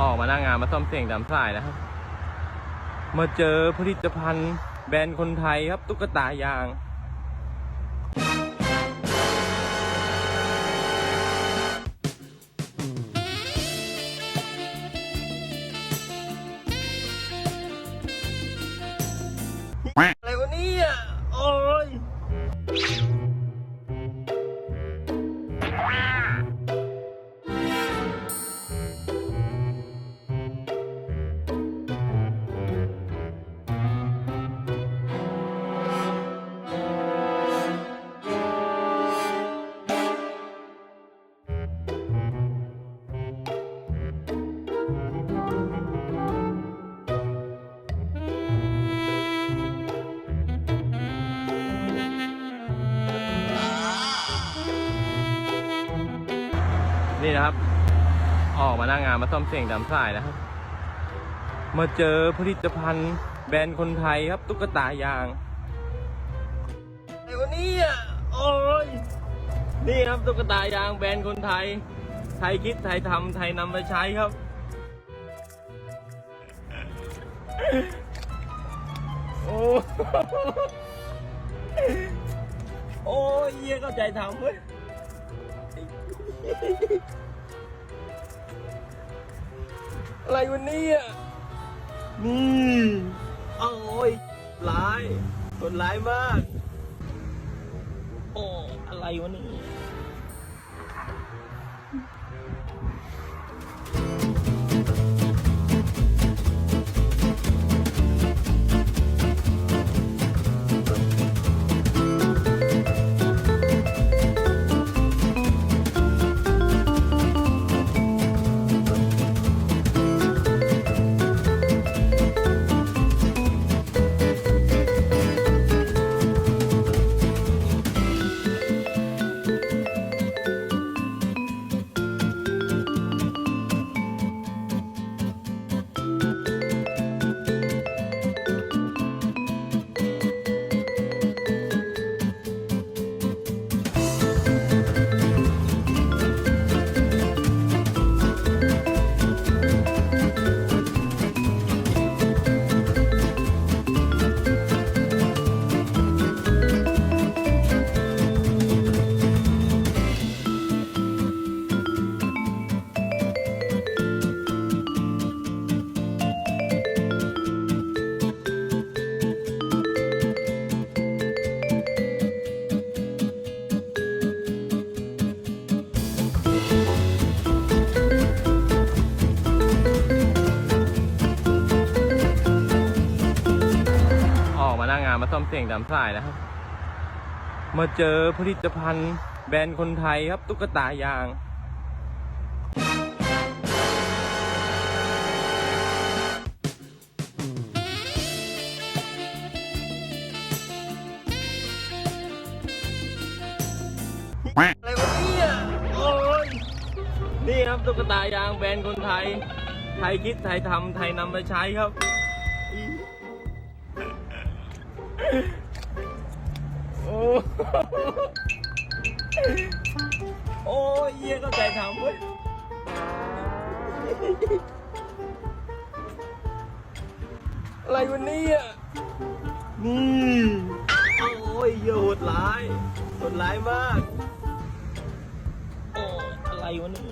ออกมาหน้างานมาซ่อมเสียงตามสายนะครับ มาเจอผลิตภัณฑ์แบรนด์คนไทยครับตุ๊กตายาง นี่นะครับ ออกมาหน้างานมาซ่อมเสียงตามสายนะครับ มาเจอผลิตภัณฑ์แบรนด์คนไทยครับตุ๊กตายางอะไรวะเนี่ยโอ้ยนี่ครับตุ๊กตายางแบรนด์คนไทย ไทยคิดไทยทำไทยนำไปใช้ครับ โอ้โอ้ยเยี่ยเข้าใจทำเว้ย อะไรวันนี้อะนี่โอ้ยร้ายคนร้ายมาก โอ้ อะไรวะนี่ หน้ามเสียงตามสายนะครับ มาเจอผลิตภัณฑ์แบรนด์คนไทยครับตุ๊กตายางอะไรวะเนี่ยโอ้ยนี่ครับตุ๊กตายางแบรนด์คนไทย ไทยคิดไทยทำไทยนำไปใช้ครับ โอ้โอ้ยเยี่ยเข้าใจทำเว้ยอะไรวันนี้อะนี่โอ้ยเหี้ยโหดร้ายโหดร้ายมากโอ้อะไรวะนี่